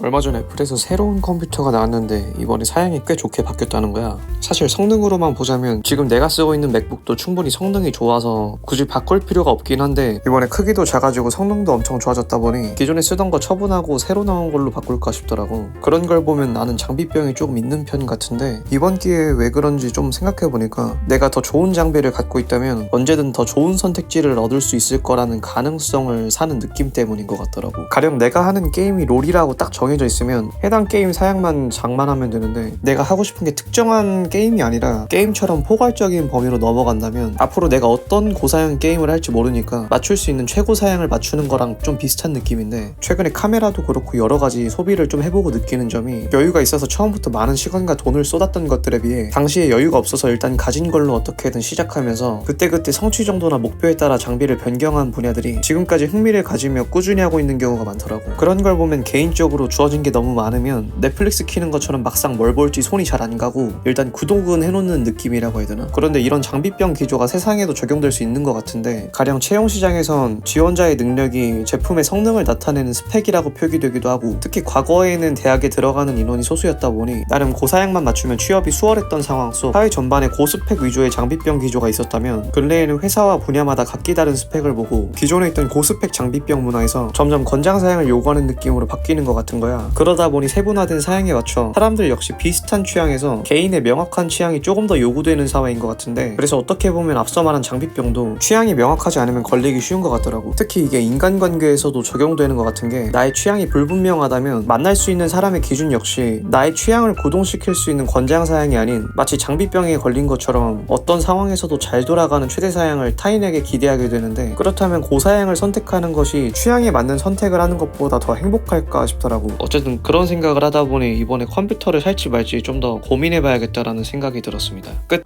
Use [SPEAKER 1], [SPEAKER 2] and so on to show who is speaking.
[SPEAKER 1] 얼마 전에 애플에서 새로운 컴퓨터가 나왔는데 이번에 사양이 꽤 좋게 바뀌었다는 거야. 사실 성능으로만 보자면 지금 내가 쓰고 있는 맥북도 충분히 성능이 좋아서 굳이 바꿀 필요가 없긴 한데 이번에 크기도 작아지고 성능도 엄청 좋아졌다 보니 기존에 쓰던 거 처분하고 새로 나온 걸로 바꿀까 싶더라고. 그런 걸 보면 나는 장비병이 조금 있는 편 같은데 이번 기회에 왜 그런지 좀 생각해보니까 내가 더 좋은 장비를 갖고 있다면 언제든 더 좋은 선택지를 얻을 수 있을 거라는 가능성을 사는 느낌 때문인 것 같더라고. 가령 내가 하는 게임이 롤이라고 딱 정 해져 있으면 해당 게임 사양만 장만하면 되는데 내가 하고 싶은 게 특정한 게임이 아니라 게임처럼 포괄적인 범위로 넘어간다면 앞으로 내가 어떤 고사양 게임을 할지 모르니까 맞출 수 있는 최고 사양을 맞추는 거랑 좀 비슷한 느낌인데 최근에 카메라도 그렇고 여러 가지 소비를 좀 해보고 느끼는 점이 여유가 있어서 처음부터 많은 시간과 돈을 쏟았던 것들에 비해 당시에 여유가 없어서 일단 가진 걸로 어떻게든 시작하면서 그때그때 성취 정도나 목표에 따라 장비를 변경한 분야들이 지금까지 흥미를 가지며 꾸준히 하고 있는 경우가 많더라고. 그런 걸 보면 개인적으로 주어진 게 너무 많으면 넷플릭스 키는 것처럼 막상 뭘 볼지 손이 잘 안 가고 일단 구독은 해놓는 느낌이라고 해야 되나? 그런데 이런 장비병 기조가 세상에도 적용될 수 있는 것 같은데 가령 채용 시장에선 지원자의 능력이 제품의 성능을 나타내는 스펙이라고 표기되기도 하고 특히 과거에는 대학에 들어가는 인원이 소수였다 보니 나름 고사양만 맞추면 취업이 수월했던 상황 속 사회 전반에 고스펙 위주의 장비병 기조가 있었다면 근래에는 회사와 분야마다 각기 다른 스펙을 보고 기존에 있던 고스펙 장비병 문화에서 점점 권장 사양을 요구하는 느낌으로 바뀌는 것 같은 거야. 그러다 보니 세분화된 사양에 맞춰 사람들 역시 비슷한 취향에서 개인의 명확한 취향이 조금 더 요구되는 사회인 것 같은데 그래서 어떻게 보면 앞서 말한 장비병도 취향이 명확하지 않으면 걸리기 쉬운 것 같더라고. 특히 이게 인간관계에서도 적용되는 것 같은 게 나의 취향이 불분명하다면 만날 수 있는 사람의 기준 역시 나의 취향을 고동시킬 수 있는 권장 사양이 아닌 마치 장비병에 걸린 것처럼 어떤 상황에서도 잘 돌아가는 최대 사양을 타인에게 기대하게 되는데 그렇다면 고사양을 선택하는 것이 취향에 맞는 선택을 하는 것보다 더 행복할까 싶더라고 어쨌든 그런 생각을 하다 보니 이번에 컴퓨터를 살지 말지 좀 더 고민해봐야겠다라는 생각이 들었습니다. 끝